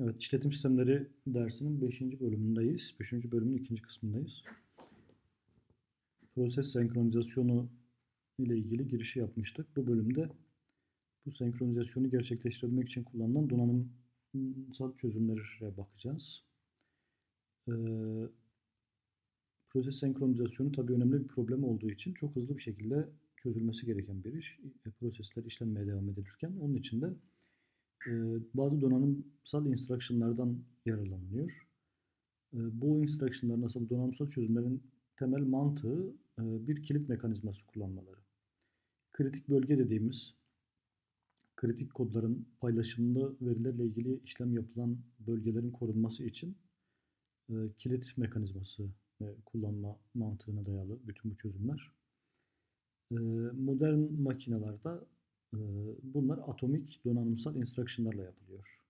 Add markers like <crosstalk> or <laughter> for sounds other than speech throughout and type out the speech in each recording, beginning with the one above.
Evet, işletim sistemleri dersinin 5. bölümündeyiz. 5. bölümün ikinci kısmındayız. Proses senkronizasyonu ile ilgili girişi yapmıştık. Bu bölümde bu senkronizasyonu gerçekleştirebilmek için kullanılan donanımsal çözümlere bakacağız. Ee, proses senkronizasyonu tabii önemli bir problem olduğu için çok hızlı bir şekilde çözülmesi gereken bir iş. E, Prosesler işlenmeye devam edilirken onun için de bazı donanımsal instruction'lardan yararlanılıyor. E, Bu instruction'ların aslında donanımsal çözümlerin temel mantığı e, bir kilit mekanizması kullanmaları. Kritik bölge dediğimiz kritik kodların paylaşımlı verilerle ilgili işlem yapılan bölgelerin korunması için e, kilit mekanizması e, kullanma mantığına dayalı bütün bu çözümler. Modern makinelerde e, bunlar atomik donanımsal instruction'larla yapılıyor.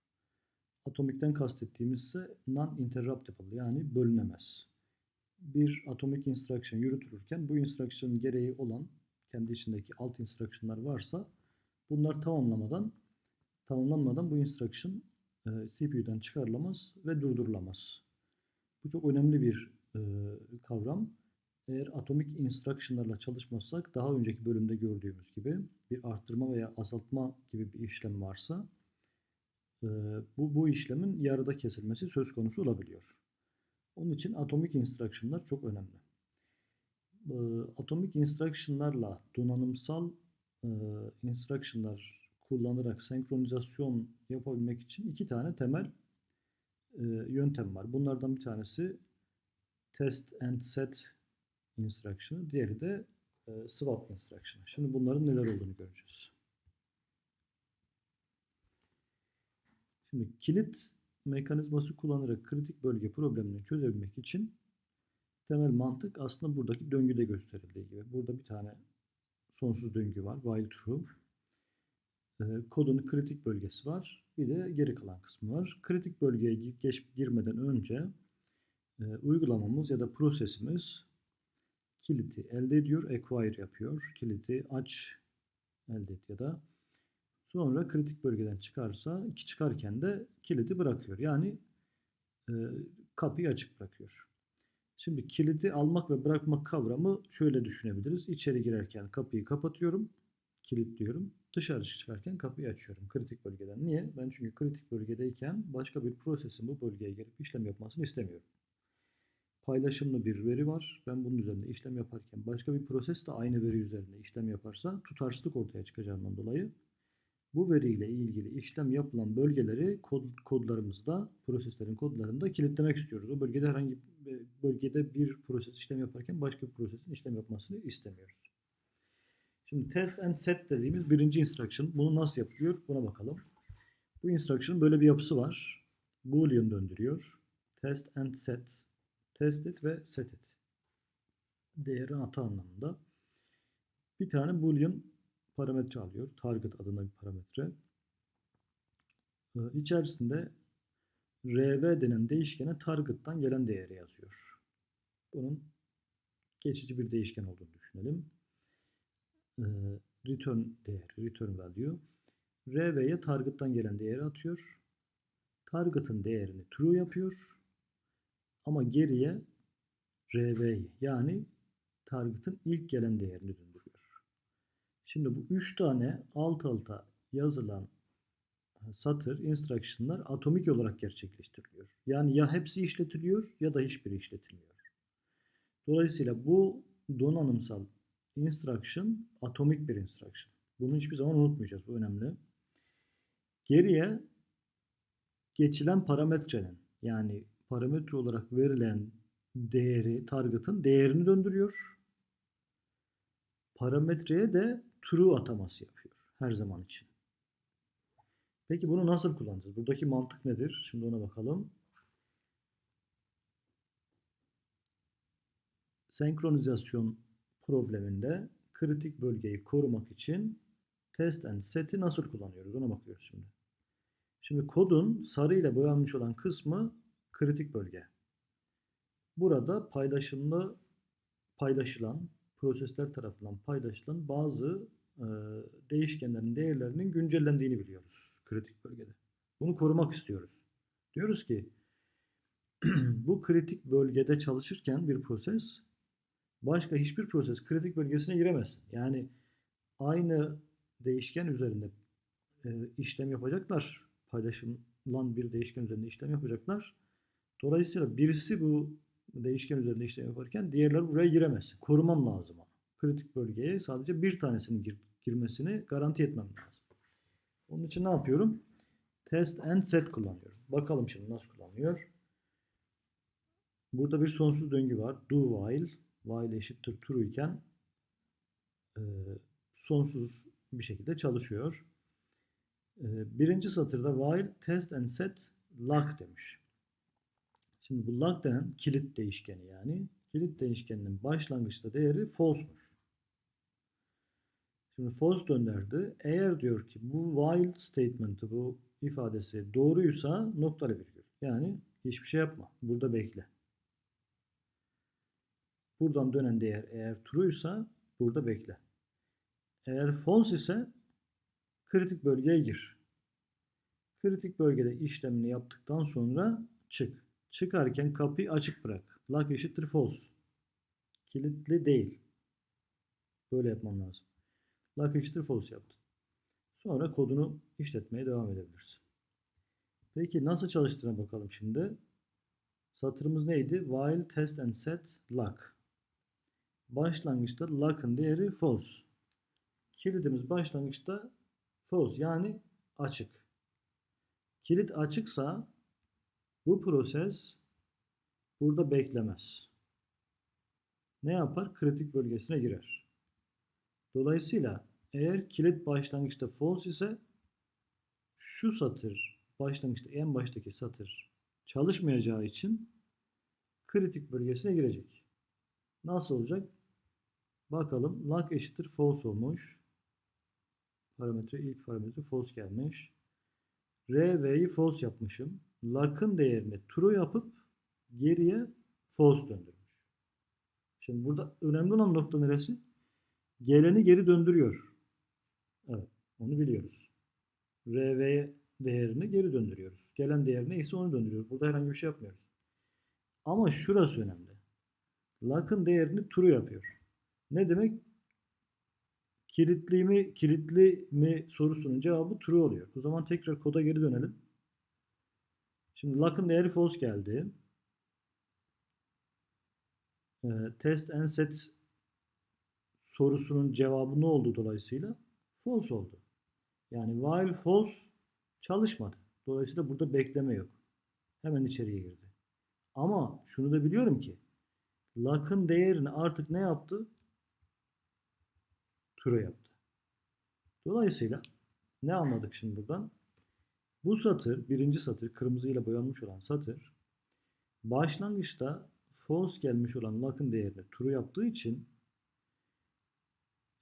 Atomikten kastettiğimiz ise non-interruptible yani bölünemez. Bir atomik instruction yürütülürken bu instruction gereği olan kendi içindeki alt instruction'lar varsa bunlar tamamlamadan tamamlanmadan bu instruction e, CPU'dan çıkarılamaz ve durdurulamaz. Bu çok önemli bir e, kavram. Eğer atomik instruction'larla çalışmazsak daha önceki bölümde gördüğümüz gibi bir arttırma veya azaltma gibi bir işlem varsa e, bu, bu işlemin yarıda kesilmesi söz konusu olabiliyor. Onun için atomik instruction'lar çok önemli. E, atomik instruction'larla donanımsal e, instruction'lar kullanarak senkronizasyon yapabilmek için iki tane temel yöntem var. Bunlardan bir tanesi test and set instruction'ı, diğeri de e, swap instruction'ı. Şimdi bunların neler olduğunu göreceğiz. Şimdi kilit mekanizması kullanarak kritik bölge problemini çözebilmek için temel mantık aslında buradaki döngüde gösterildiği gibi. Burada bir tane sonsuz döngü var, while true. E, kodun kritik bölgesi var, bir de geri kalan kısmı var. Kritik bölgeye geç girmeden önce e, uygulamamız ya da prosesimiz kiliti elde ediyor, acquire yapıyor. Kiliti aç elde et ya da sonra kritik bölgeden çıkarsa iki çıkarken de kilidi bırakıyor. Yani e, kapıyı açık bırakıyor. Şimdi kilidi almak ve bırakmak kavramı şöyle düşünebiliriz. İçeri girerken kapıyı kapatıyorum, kilitliyorum. Dışarı çıkarken kapıyı açıyorum kritik bölgeden. Niye? Ben çünkü kritik bölgedeyken başka bir prosesin bu bölgeye gelip işlem yapmasını istemiyorum paylaşımlı bir veri var. Ben bunun üzerinde işlem yaparken başka bir proses de aynı veri üzerinde işlem yaparsa tutarsızlık ortaya çıkacağından dolayı bu veriyle ilgili işlem yapılan bölgeleri kod, kodlarımızda, proseslerin kodlarında kilitlemek istiyoruz. O bölgede herhangi bir bölgede bir proses işlem yaparken başka bir prosesin işlem yapmasını istemiyoruz. Şimdi test and set dediğimiz birinci instruction. Bunu nasıl yapıyor? Buna bakalım. Bu instruction böyle bir yapısı var. Boolean döndürüyor. Test and set test et ve set et. Değeri ata anlamında. Bir tane boolean parametre alıyor. Target adında bir parametre. Ee, içerisinde rv denen değişkene target'tan gelen değeri yazıyor. Bunun geçici bir değişken olduğunu düşünelim. Ee, return değeri, return value. rv'ye target'tan gelen değeri atıyor. Target'ın değerini true yapıyor ama geriye RV'yi yani target'ın ilk gelen değerini döndürüyor. Şimdi bu 3 tane alt alta yazılan satır, instruction'lar atomik olarak gerçekleştiriliyor. Yani ya hepsi işletiliyor ya da hiçbiri işletilmiyor. Dolayısıyla bu donanımsal instruction atomik bir instruction. Bunu hiçbir zaman unutmayacağız. Bu önemli. Geriye geçilen parametrenin yani parametre olarak verilen değeri, target'ın değerini döndürüyor. Parametreye de true ataması yapıyor her zaman için. Peki bunu nasıl kullanacağız? Buradaki mantık nedir? Şimdi ona bakalım. Senkronizasyon probleminde kritik bölgeyi korumak için test and set'i nasıl kullanıyoruz? Ona bakıyoruz şimdi. Şimdi kodun sarı ile boyanmış olan kısmı kritik bölge. Burada paylaşımlı paylaşılan prosesler tarafından paylaşılan bazı e, değişkenlerin değerlerinin güncellendiğini biliyoruz kritik bölgede. Bunu korumak istiyoruz. Diyoruz ki <clears throat> bu kritik bölgede çalışırken bir proses başka hiçbir proses kritik bölgesine giremez. Yani aynı değişken üzerinde e, işlem yapacaklar. Paylaşılan bir değişken üzerinde işlem yapacaklar. Dolayısıyla birisi bu değişken üzerinde işlem yaparken diğerleri buraya giremez. Korumam lazım ama. Kritik bölgeye sadece bir tanesinin gir, girmesini garanti etmem lazım. Onun için ne yapıyorum? Test and set kullanıyorum. Bakalım şimdi nasıl kullanılıyor. Burada bir sonsuz döngü var. Do while. While eşittir true iken e, sonsuz bir şekilde çalışıyor. E, birinci satırda while test and set lock demiş. Şimdi bu lock denen kilit değişkeni yani. Kilit değişkeninin başlangıçta değeri false'muş. Şimdi false döndürdü. Eğer diyor ki bu while statement'ı bu ifadesi doğruysa noktalı virgül. Yani hiçbir şey yapma. Burada bekle. Buradan dönen değer eğer true'ysa burada bekle. Eğer false ise kritik bölgeye gir. Kritik bölgede işlemini yaptıktan sonra çık. Çıkarken kapıyı açık bırak. Lock eşittir false. Kilitli değil. Böyle yapman lazım. Lock eşittir false yaptın. Sonra kodunu işletmeye devam edebilirsin. Peki nasıl çalıştığına bakalım şimdi. Satırımız neydi? While test and set lock. Başlangıçta lock'ın değeri false. Kilidimiz başlangıçta false yani açık. Kilit açıksa bu proses burada beklemez. Ne yapar? Kritik bölgesine girer. Dolayısıyla eğer kilit başlangıçta false ise şu satır başlangıçta en baştaki satır çalışmayacağı için kritik bölgesine girecek. Nasıl olacak? Bakalım. Lock eşittir false olmuş. Parametre ilk parametre false gelmiş. R V'yi false yapmışım. Lock'ın değerini true yapıp geriye false döndürmüş. Şimdi burada önemli olan nokta neresi? Geleni geri döndürüyor. Evet. Onu biliyoruz. R V değerini geri döndürüyoruz. Gelen değer neyse onu döndürüyoruz. Burada herhangi bir şey yapmıyoruz. Ama şurası önemli. Lock'ın değerini true yapıyor. Ne demek? Kilitli mi, kilitli mi sorusunun cevabı true oluyor. O zaman tekrar koda geri dönelim. Şimdi lock'ın değeri false geldi. Ee, test and set sorusunun cevabı ne oldu dolayısıyla? False oldu. Yani while false çalışmadı. Dolayısıyla burada bekleme yok. Hemen içeriye girdi. Ama şunu da biliyorum ki lock'ın değerini artık ne yaptı? True yaptı. Dolayısıyla ne anladık şimdi buradan? Bu satır, birinci satır, kırmızıyla boyanmış olan satır, başlangıçta false gelmiş olan lock'ın değerini true yaptığı için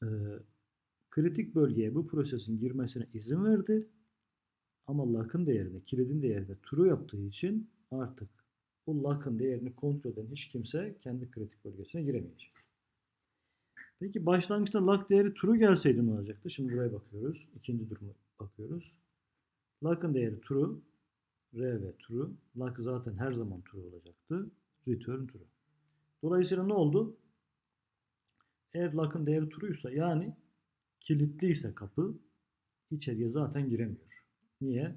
e, kritik bölgeye bu prosesin girmesine izin verdi. Ama lock'ın değerini, kilidin değerini true yaptığı için artık bu lock'ın değerini kontrol eden hiç kimse kendi kritik bölgesine giremeyecek. Peki başlangıçta lock değeri true gelseydi ne olacaktı? Şimdi buraya bakıyoruz. İkinci duruma bakıyoruz. Lock'ın değeri true. R ve true. Lock zaten her zaman true olacaktı. Return true. Dolayısıyla ne oldu? Eğer lock'ın değeri true'ysa yani kilitliyse kapı içeriye zaten giremiyor. Niye?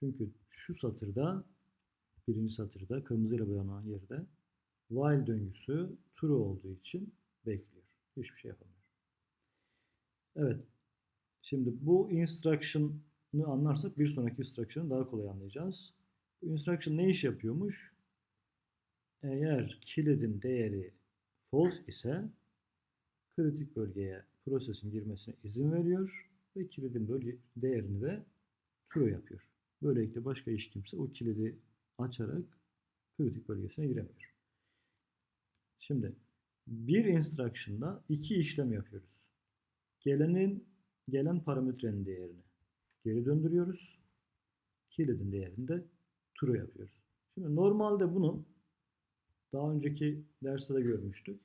Çünkü şu satırda birinci satırda kırmızıyla boyanan yerde while döngüsü true olduğu için bekliyor. Hiçbir şey yapamıyor. Evet. Şimdi bu instruction'ı anlarsak bir sonraki instruction'ı daha kolay anlayacağız. Bu instruction ne iş yapıyormuş? Eğer kilidin değeri false ise kritik bölgeye prosesin girmesine izin veriyor ve kilidin bölge değerini de true yapıyor. Böylelikle başka hiç kimse o kilidi açarak kritik bölgesine giremiyor. Şimdi bir instruction'da iki işlem yapıyoruz. Gelenin gelen parametrenin değerini geri döndürüyoruz. Kilidin değerini de true yapıyoruz. Şimdi normalde bunu daha önceki derste de görmüştük.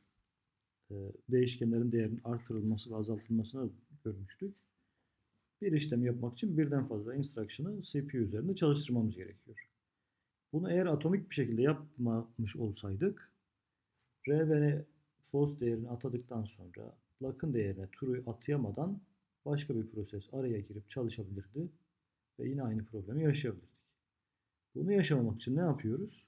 Değişkenlerin değerinin artırılması ve azaltılmasını görmüştük. Bir işlem yapmak için birden fazla instruction'ı CPU üzerinde çalıştırmamız gerekiyor. Bunu eğer atomik bir şekilde yapmamış olsaydık R ve false değerini atadıktan sonra lock'ın değerine true'yu atayamadan başka bir proses araya girip çalışabilirdi ve yine aynı problemi yaşayabilirdik. Bunu yaşamamak için ne yapıyoruz?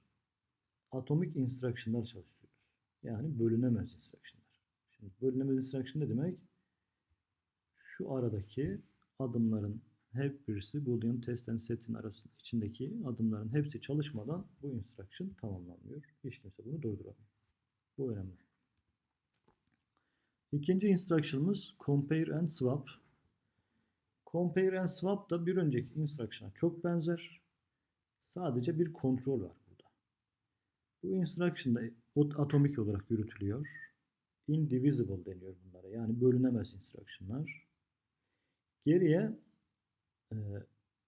Atomik instruction'lar çalıştırıyoruz. Yani bölünemez instruction'lar. Şimdi bölünemez instruction ne demek? Şu aradaki adımların her birisi Boolean test and set'in arasında içindeki adımların hepsi çalışmadan bu instruction tamamlanmıyor. Hiç kimse bunu durduramıyor. Bu önemli. İkinci instruction'ımız compare and swap. Compare and swap da bir önceki instruction'a çok benzer. Sadece bir kontrol var burada. Bu instruction da atomik olarak yürütülüyor. Indivisible deniyor bunlara. Yani bölünemez instruction'lar. Geriye e,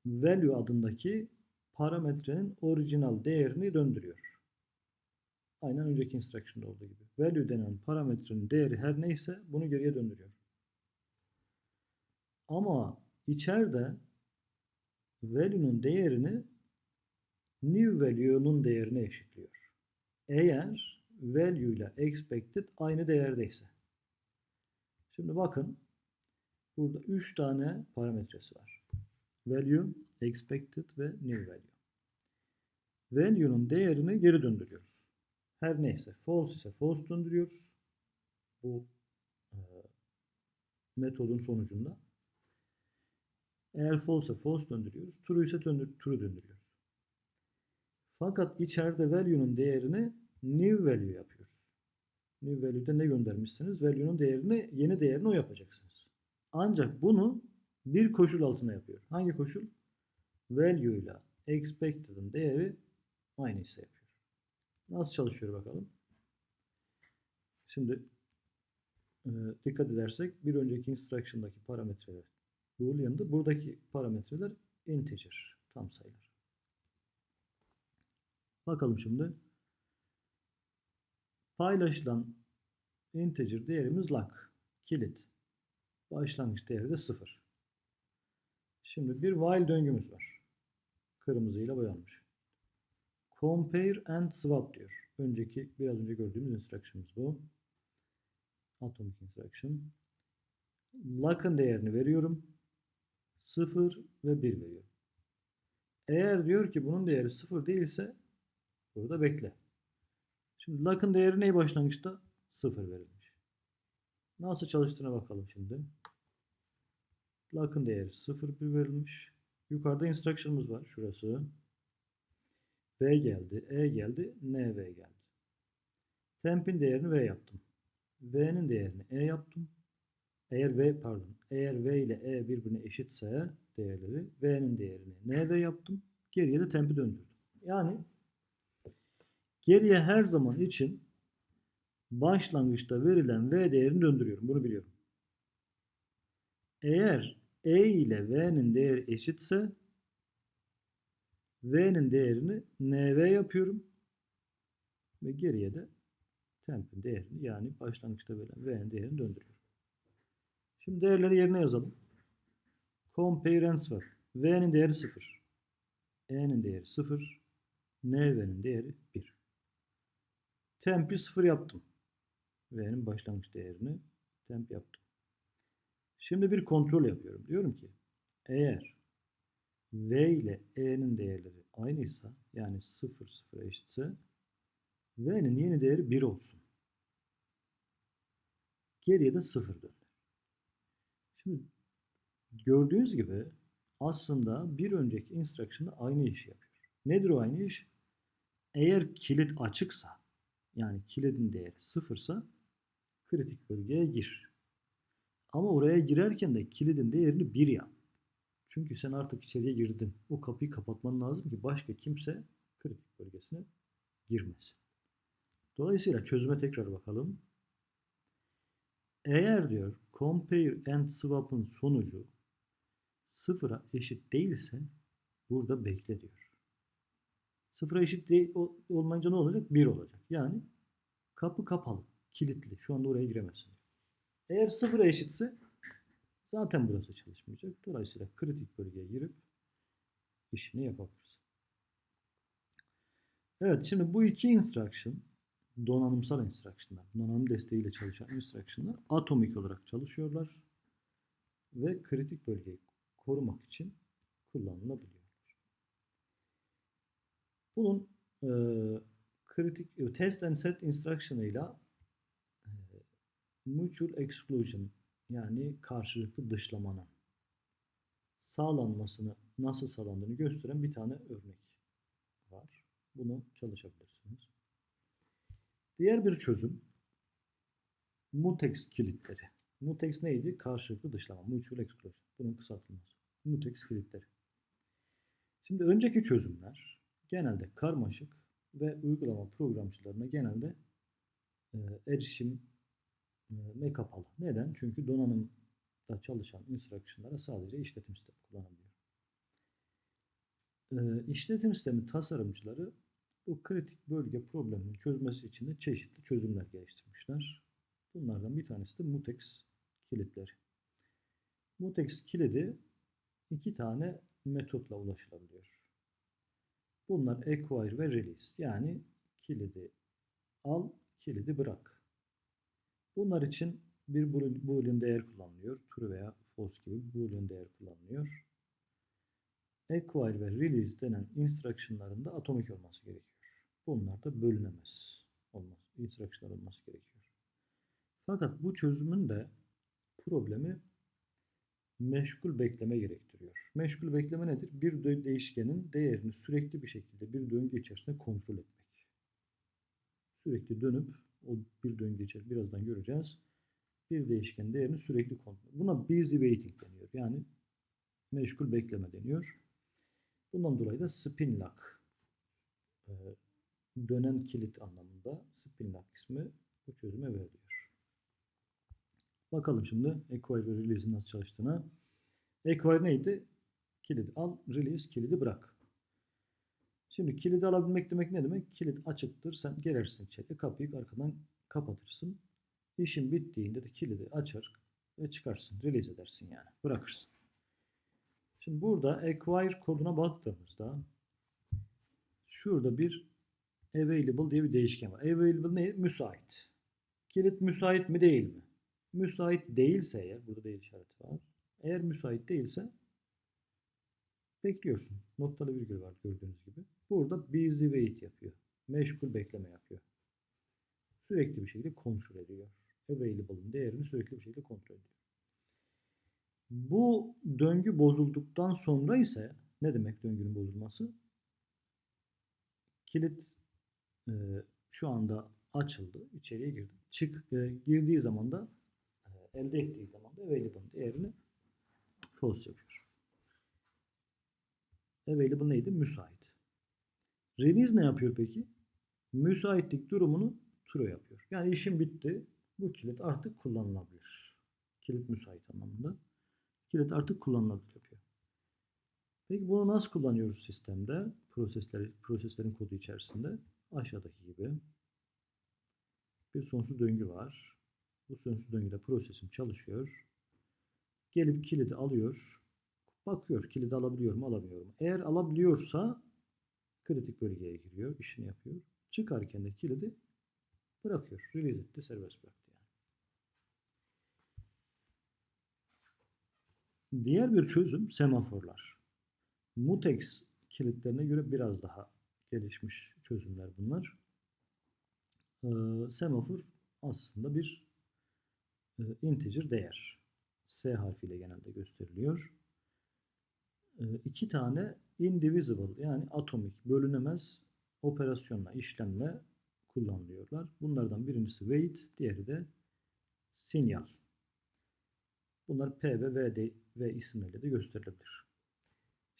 value adındaki parametrenin orijinal değerini döndürüyor. Aynen önceki instruction'da olduğu gibi. Value denen parametrenin değeri her neyse bunu geriye döndürüyor. Ama içeride value'nun değerini new value'nun değerine eşitliyor. Eğer value ile expected aynı değerdeyse. Şimdi bakın burada 3 tane parametresi var. Value, expected ve new value. Value'nun değerini geri döndürüyoruz. Her neyse false ise false döndürüyoruz. Bu e, metodun sonucunda. Eğer false ise false döndürüyoruz. True ise döndür, true döndürüyoruz. Fakat içeride value'nun değerini new value yapıyoruz. New value'de ne göndermişsiniz? Value'nun değerini, yeni değerini o yapacaksınız. Ancak bunu bir koşul altına yapıyor. Hangi koşul? Value ile expected'ın değeri aynı ise yapıyor. Nasıl çalışıyor bakalım. Şimdi e, dikkat edersek bir önceki instruction'daki parametreler boolean'dı. Buradaki parametreler integer, tam sayılar. Bakalım şimdi. Paylaşılan integer değerimiz lock, kilit. Başlangıç değeri de 0. Şimdi bir while döngümüz var. Kırmızıyla boyanmış. Compare and swap diyor. Önceki biraz önce gördüğümüz instruction'ımız bu. Atomic instruction. Lock'ın değerini veriyorum. 0 ve 1 veriyorum. Eğer diyor ki bunun değeri 0 değilse burada bekle. Şimdi lock'ın değeri ne başlangıçta? 0 verilmiş. Nasıl çalıştığına bakalım şimdi. Lock'ın değeri 0 1 verilmiş. Yukarıda instruction'ımız var. Şurası. V geldi, E geldi, NV geldi. Temp'in değerini V yaptım. V'nin değerini E yaptım. Eğer V pardon, eğer V ile E birbirine eşitse değerleri V'nin değerini NV yaptım. Geriye de temp'i döndürdüm. Yani geriye her zaman için başlangıçta verilen V değerini döndürüyorum. Bunu biliyorum. Eğer E ile V'nin değeri eşitse V'nin değerini NV yapıyorum. Ve geriye de temp'in değerini yani başlangıçta verilen V'nin değerini döndürüyorum. Şimdi değerleri yerine yazalım. Compare and swap. V'nin değeri 0. E'nin değeri 0. NV'nin değeri 1. Temp'i 0 yaptım. V'nin başlangıç değerini temp yaptım. Şimdi bir kontrol yapıyorum. Diyorum ki eğer V ile E'nin değerleri aynıysa yani 0 0 eşitse V'nin yeni değeri 1 olsun. Geriye de 0 döner. Şimdi gördüğünüz gibi aslında bir önceki instruction'da aynı işi yapıyor. Nedir o aynı iş? Eğer kilit açıksa yani kilidin değeri 0 ise kritik bölgeye gir. Ama oraya girerken de kilidin değerini 1 yap. Çünkü sen artık içeriye girdin. O kapıyı kapatman lazım ki başka kimse kritik bölgesine girmesin. Dolayısıyla çözüme tekrar bakalım. Eğer diyor compare and swap'ın sonucu sıfıra eşit değilse burada bekle diyor. Sıfıra eşit değil, olmayınca ne olacak? 1 olacak. Yani kapı kapalı, kilitli. Şu anda oraya giremezsin. Eğer sıfıra eşitse Zaten burası çalışmayacak. Dolayısıyla kritik bölgeye girip işini yapabiliriz. Evet şimdi bu iki instruction donanımsal instruction'lar, donanım desteğiyle çalışan instruction'lar atomik olarak çalışıyorlar ve kritik bölgeyi korumak için kullanılabiliyorlar. Bunun e, kritik e, test and set instruction ile e, mutual exclusion yani karşılıklı dışlamanın sağlanmasını nasıl sağlandığını gösteren bir tane örnek var. Bunu çalışabilirsiniz. Diğer bir çözüm mutex kilitleri. Mutex neydi? Karşılıklı dışlama. Mutual exclusion. Bunun kısaltılması. Mutex kilitleri. Şimdi önceki çözümler genelde karmaşık ve uygulama programcılarına genelde e, erişim e, kapalı. Neden? Çünkü donanımda çalışan instruction'lara sadece işletim sistemi kullanabiliyor. E, işletim sistemi tasarımcıları bu kritik bölge problemini çözmesi için de çeşitli çözümler geliştirmişler. Bunlardan bir tanesi de mutex kilitleri. Mutex kilidi iki tane metotla ulaşılabiliyor. Bunlar acquire ve release. Yani kilidi al, kilidi bırak. Bunlar için bir boolean değer kullanılıyor. True veya false gibi boolean değer kullanılıyor. Acquire ve release denen instruction'ların da atomik olması gerekiyor. Bunlar da bölünemez olması, instruction'lar olması gerekiyor. Fakat bu çözümün de problemi meşgul bekleme gerektiriyor. Meşgul bekleme nedir? Bir değişkenin değerini sürekli bir şekilde bir döngü içerisinde kontrol etmek. Sürekli dönüp o bir döngü içerisinde birazdan göreceğiz. Bir değişkenin değerini sürekli kontrol. Buna busy waiting deniyor. Yani meşgul bekleme deniyor. Bundan dolayı da spin lock dönen kilit anlamında spin lock ismi bu çözüme veriliyor. Bakalım şimdi acquire ve release'in nasıl çalıştığına. Acquire neydi? Kilidi al, release kilidi bırak. Şimdi kilidi alabilmek demek ne demek? Kilit açıktır. Sen girersin içeri. Kapıyı arkadan kapatırsın. İşin bittiğinde de kilidi açar ve çıkarsın. Release edersin yani. Bırakırsın. Şimdi burada acquire koduna baktığımızda şurada bir available diye bir değişken var. Available ne? Müsait. Kilit müsait mi değil mi? Müsait değilse eğer, burada değil işareti var. Eğer müsait değilse bekliyorsun. Noktalı virgül var gördüğünüz gibi. Burada busy wait yapıyor. Meşgul bekleme yapıyor. Sürekli bir şekilde kontrol ediyor. Available'ın değerini sürekli bir şekilde kontrol ediyor. Bu döngü bozulduktan sonra ise ne demek döngünün bozulması? Kilit e, şu anda açıldı. içeriye girdi. Çık e, girdiği zaman da e, elde ettiği zaman da available değerini false yapıyor. Available neydi? Müsait. Release ne yapıyor peki? Müsaitlik durumunu true yapıyor. Yani işim bitti. Bu kilit artık kullanılabilir. Kilit müsait anlamında. Kilit artık kullanılabilir yapıyor. Peki bunu nasıl kullanıyoruz sistemde? Prosesler, proseslerin kodu içerisinde. Aşağıdaki gibi. Bir sonsuz döngü var. Bu sonsuz döngüde prosesim çalışıyor. Gelip kilidi alıyor. Bakıyor kilidi alabiliyor mu alamıyor mu. Eğer alabiliyorsa kritik bölgeye giriyor. işini yapıyor. Çıkarken de kilidi bırakıyor. Release etti serbest bıraktı yani. Diğer bir çözüm semaforlar. Mutex kilitlerine göre biraz daha gelişmiş çözümler bunlar. Ee, semafor aslında bir e, integer değer. S harfiyle genelde gösteriliyor. E, iki tane indivisible yani atomik, bölünemez operasyonla, işlemle kullanılıyorlar. Bunlardan birincisi wait, diğeri de sinyal. Bunlar P ve V, de, v isimleriyle de gösterilebilir.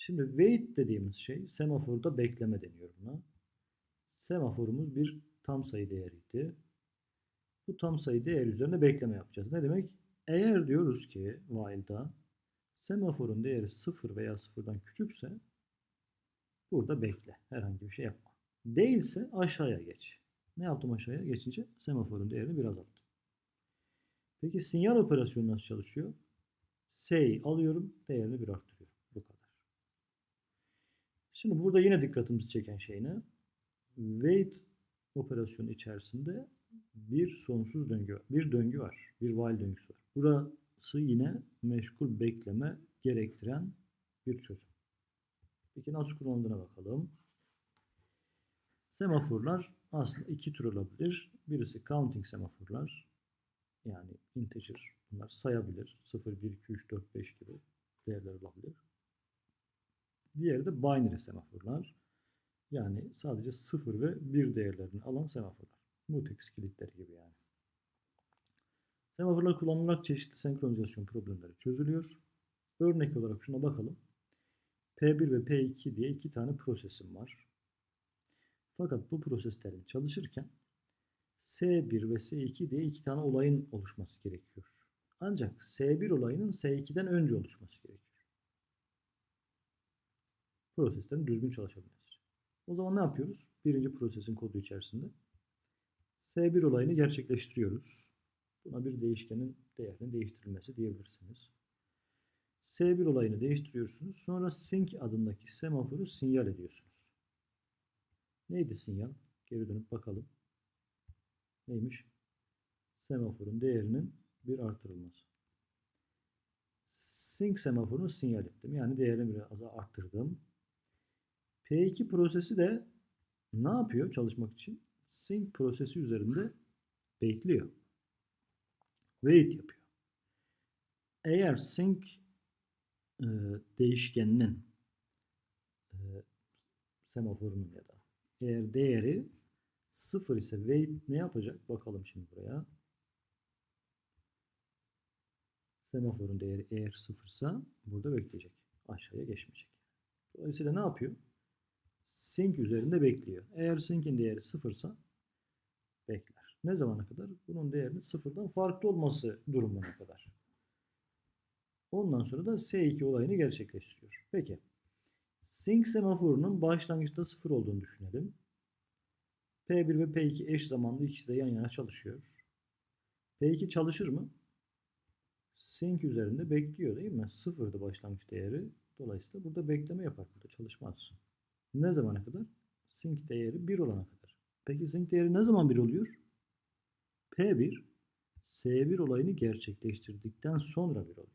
Şimdi wait dediğimiz şey semaforda bekleme deniyor buna. Semaforumuz bir tam sayı değeriydi. Bu tam sayı değer üzerine bekleme yapacağız. Ne demek? Eğer diyoruz ki while'da semaforun değeri 0 veya 0'dan küçükse burada bekle. Herhangi bir şey yapma. Değilse aşağıya geç. Ne yaptım aşağıya? Geçince semaforun değerini biraz attım. Peki sinyal operasyonu nasıl çalışıyor? Say alıyorum, değerini bir arttırıyorum. Şimdi burada yine dikkatimizi çeken şey ne? wait operasyonu içerisinde bir sonsuz döngü, bir döngü var. Bir while döngüsü var. Burası yine meşgul bekleme gerektiren bir çözüm. Peki nasıl kullanıldığına bakalım. Semaforlar aslında iki tür olabilir. Birisi counting semaforlar. Yani integer. Bunlar sayabilir. 0, 1, 2, 3, 4, 5 gibi değerler olabilir. Diğeri de binary semaforlar. Yani sadece 0 ve 1 değerlerini alan semaforlar. Mutex kilitleri gibi yani. Semaforlar kullanılarak çeşitli senkronizasyon problemleri çözülüyor. Örnek olarak şuna bakalım. P1 ve P2 diye iki tane prosesim var. Fakat bu proseslerin çalışırken S1 ve S2 diye iki tane olayın oluşması gerekiyor. Ancak S1 olayının S2'den önce oluşması gerekiyor. Proseslerin düzgün çalışabilmesi. O zaman ne yapıyoruz? Birinci prosesin kodu içerisinde S1 olayını gerçekleştiriyoruz. Buna bir değişkenin değerinin değiştirilmesi diyebilirsiniz. S1 olayını değiştiriyorsunuz. Sonra sync adındaki semaforu sinyal ediyorsunuz. Neydi sinyal? Geri dönüp bakalım. Neymiş? Semaforun değerinin bir artırılması. Sync semaforunu sinyal ettim. Yani değerini biraz arttırdım. P2 prosesi de ne yapıyor çalışmak için? Sync prosesi üzerinde bekliyor. Wait yapıyor. Eğer sync e, değişkeninin e, semaforunun ya da eğer değeri sıfır ise wait ne yapacak? Bakalım şimdi buraya. Semaforun değeri eğer sıfırsa burada bekleyecek. Aşağıya geçmeyecek. Dolayısıyla ne yapıyor? Sync üzerinde bekliyor. Eğer sync'in değeri sıfırsa bekler. Ne zamana kadar? Bunun değerinin sıfırdan farklı olması durumuna kadar. Ondan sonra da S2 olayını gerçekleştiriyor. Peki. Sync semaforunun başlangıçta sıfır olduğunu düşünelim. P1 ve P2 eş zamanlı ikisi de yan yana çalışıyor. P2 çalışır mı? Sync üzerinde bekliyor değil mi? Sıfırdı başlangıç değeri. Dolayısıyla burada bekleme yapar. Burada çalışmaz. Ne zamana kadar? Sync değeri 1 olana kadar. Peki sync değeri ne zaman 1 oluyor? P1 S1 olayını gerçekleştirdikten sonra 1 oluyor.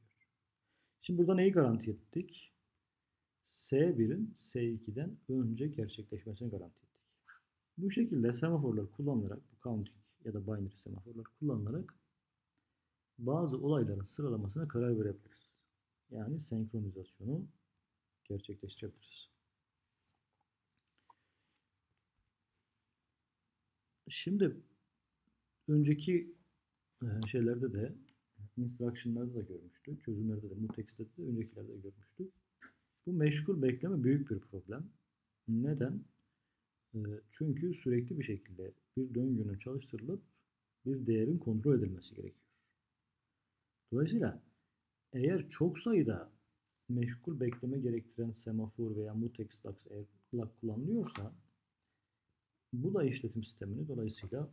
Şimdi burada neyi garanti ettik? S1'in S2'den önce gerçekleşmesini garanti ettik. Bu şekilde semaforlar kullanılarak, bu counting ya da binary semaforlar kullanılarak bazı olayların sıralamasına karar verebiliriz. Yani senkronizasyonu gerçekleştirebiliriz. Şimdi önceki şeylerde de instruction'larda da görmüştük. Çözümlerde de, mutext'te de öncekilerde de görmüştük. Bu meşgul bekleme büyük bir problem. Neden? Çünkü sürekli bir şekilde bir döngünün çalıştırılıp bir değerin kontrol edilmesi gerekiyor. Dolayısıyla eğer çok sayıda meşgul bekleme gerektiren semafor veya mutex lock kullanılıyorsa bu da işletim sistemini dolayısıyla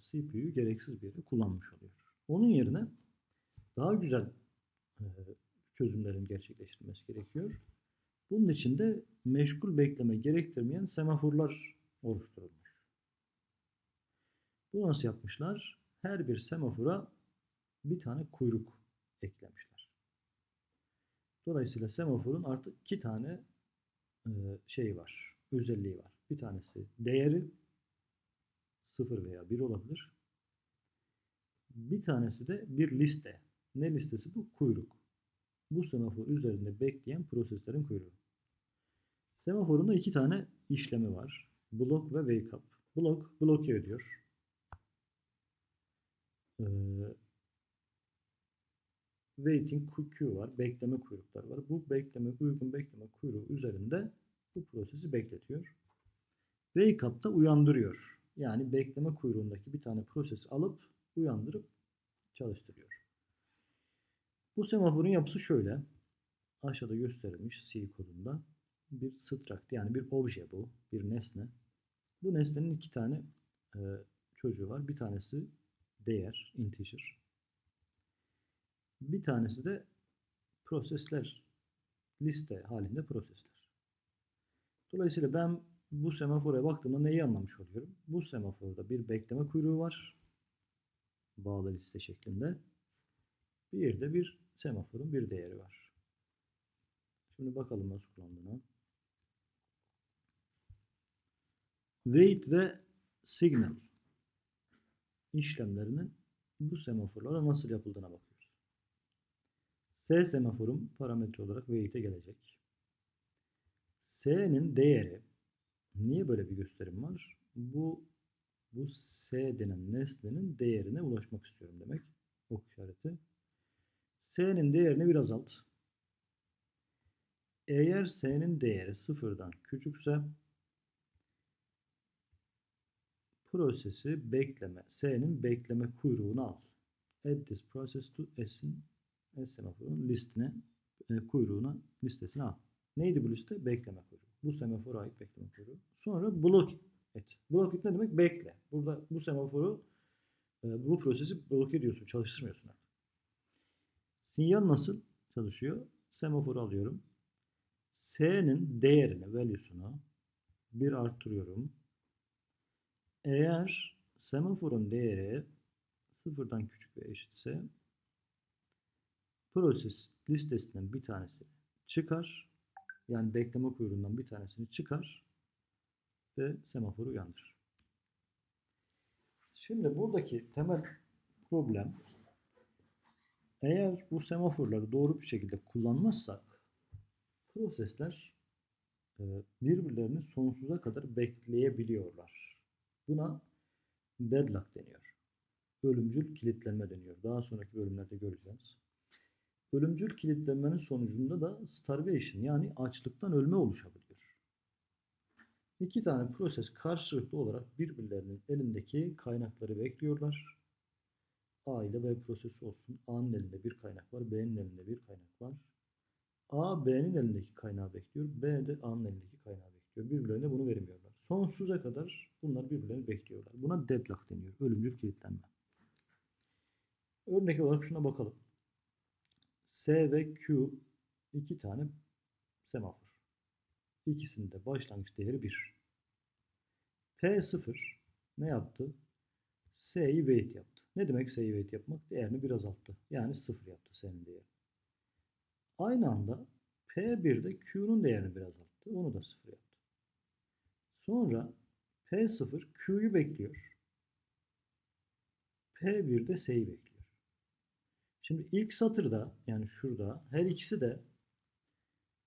CPU'yu gereksiz bir yere kullanmış oluyor. Onun yerine daha güzel çözümlerin gerçekleştirilmesi gerekiyor. Bunun için de meşgul bekleme gerektirmeyen semaforlar oluşturulmuş. Bu nasıl yapmışlar? Her bir semafora bir tane kuyruk eklemişler. Dolayısıyla semaforun artık iki tane şey var, özelliği var. Bir tanesi değeri 0 veya 1 olabilir. Bir tanesi de bir liste. Ne listesi bu? Kuyruk. Bu semafor üzerinde bekleyen proseslerin kuyruğu. Semaforun da iki tane işlemi var. Block ve wake up. Block bloke ediyor. Ee, waiting Q var. Bekleme kuyruklar var. Bu bekleme, uygun bekleme kuyruğu üzerinde bu prosesi bekletiyor. Wake up da uyandırıyor. Yani bekleme kuyruğundaki bir tane prosesi alıp uyandırıp çalıştırıyor. Bu semaforun yapısı şöyle. Aşağıda gösterilmiş C kodunda bir struct yani bir obje bu, bir nesne. Bu nesnenin iki tane e, çocuğu var. Bir tanesi değer, integer. Bir tanesi de prosesler, liste halinde prosesler. Dolayısıyla ben bu semafora baktığımda neyi anlamış oluyorum? Bu semaforda bir bekleme kuyruğu var. Bağlı liste şeklinde. Bir de bir semaforun bir değeri var. Şimdi bakalım nasıl kullandığına. Wait ve signal işlemlerinin bu semaforlara nasıl yapıldığına bakıyoruz. S semaforum parametre olarak wait'e gelecek. S'nin değeri niye böyle bir gösterim var? Bu bu S denen nesnenin değerine ulaşmak istiyorum demek. Ok işareti. S'nin değerini bir azalt. Eğer S'nin değeri sıfırdan küçükse prosesi bekleme, S'nin bekleme kuyruğunu al. Add this process to S'in S semaforun listine, e, kuyruğuna, listesine al. Neydi bu liste? Bekleme kuyruğu. Bu semafora ait bekleme kuyruğu. Sonra block et. Block et ne demek? Bekle. Burada bu semaforu, e, bu prosesi bloke ediyorsun, çalıştırmıyorsun artık. Sinyal nasıl çalışıyor? Semaforu alıyorum. S'nin değerini, value'sunu bir arttırıyorum. Eğer semaforun değeri sıfırdan küçük ve eşitse proses listesinden bir tanesi çıkar. Yani bekleme kuyruğundan bir tanesini çıkar ve semaforu uyandırır. Şimdi buradaki temel problem eğer bu semaforları doğru bir şekilde kullanmazsak prosesler e, birbirlerini sonsuza kadar bekleyebiliyorlar. Buna deadlock deniyor. Ölümcül kilitlenme deniyor. Daha sonraki bölümlerde göreceğiz. Ölümcül kilitlenmenin sonucunda da starvation yani açlıktan ölme oluşabiliyor. İki tane proses karşılıklı olarak birbirlerinin elindeki kaynakları bekliyorlar. A ile B prosesi olsun. A'nın elinde bir kaynak var, B'nin elinde bir kaynak var. A, B'nin elindeki kaynağı bekliyor, B de A'nın elindeki kaynağı bekliyor. Birbirlerine bunu vermiyorlar. Sonsuza kadar bunlar birbirlerini bekliyorlar. Buna deadlock deniyor. Ölümcül kilitlenme. Örnek olarak şuna bakalım. S ve Q iki tane semafor. İkisinde başlangıç değeri 1. P0 ne yaptı? S'yi wait yaptı. Ne demek S'yi wait yapmak? Değerini bir azalttı. Yani 0 yaptı S'nin değeri. Aynı anda P1'de Q'nun değerini bir azalttı. Onu da 0 yaptı. Sonra P0 Q'yu bekliyor. P1'de S'yi bekliyor. Şimdi ilk satırda yani şurada her ikisi de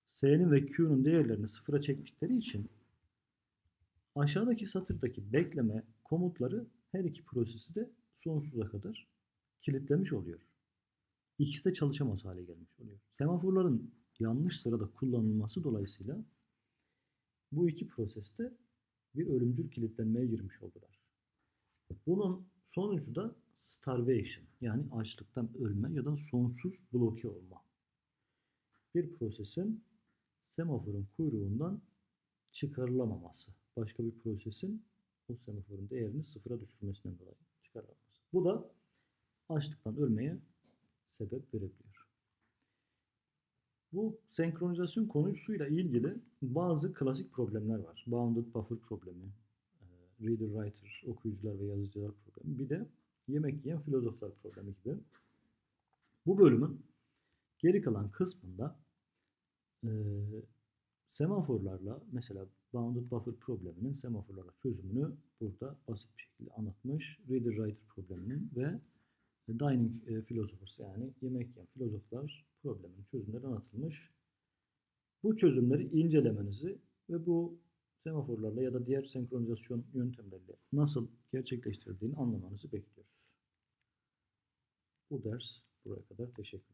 S'nin ve Q'nun değerlerini sıfıra çektikleri için aşağıdaki satırdaki bekleme komutları her iki prosesi de sonsuza kadar kilitlemiş oluyor. İkisi de çalışamaz hale gelmiş oluyor. Semaforların yanlış sırada kullanılması dolayısıyla bu iki proseste bir ölümcül kilitlenmeye girmiş oldular. Bunun sonucu da starvation yani açlıktan ölme ya da sonsuz bloke olma. Bir prosesin semaforun kuyruğundan çıkarılamaması. Başka bir prosesin o semaforun değerini sıfıra düşürmesinden dolayı çıkarılamaması. Bu da açlıktan ölmeye sebep verebiliyor. Bu senkronizasyon konusuyla ilgili bazı klasik problemler var. Bounded buffer problemi, e, reader writer, okuyucular ve yazıcılar problemi. Bir de yemek yiyen filozoflar problemi gibi. Bu bölümün geri kalan kısmında e, semaforlarla mesela bounded buffer probleminin semaforlarla çözümünü burada basit bir şekilde anlatmış. Reader writer probleminin ve dining e, philosophers yani yemek yiyen filozoflar probleminin çözümleri anlatılmış. Bu çözümleri incelemenizi ve bu semaforlarla ya da diğer senkronizasyon yöntemleriyle nasıl gerçekleştirildiğini anlamanızı bekliyoruz. Bu ders buraya kadar. Teşekkürler.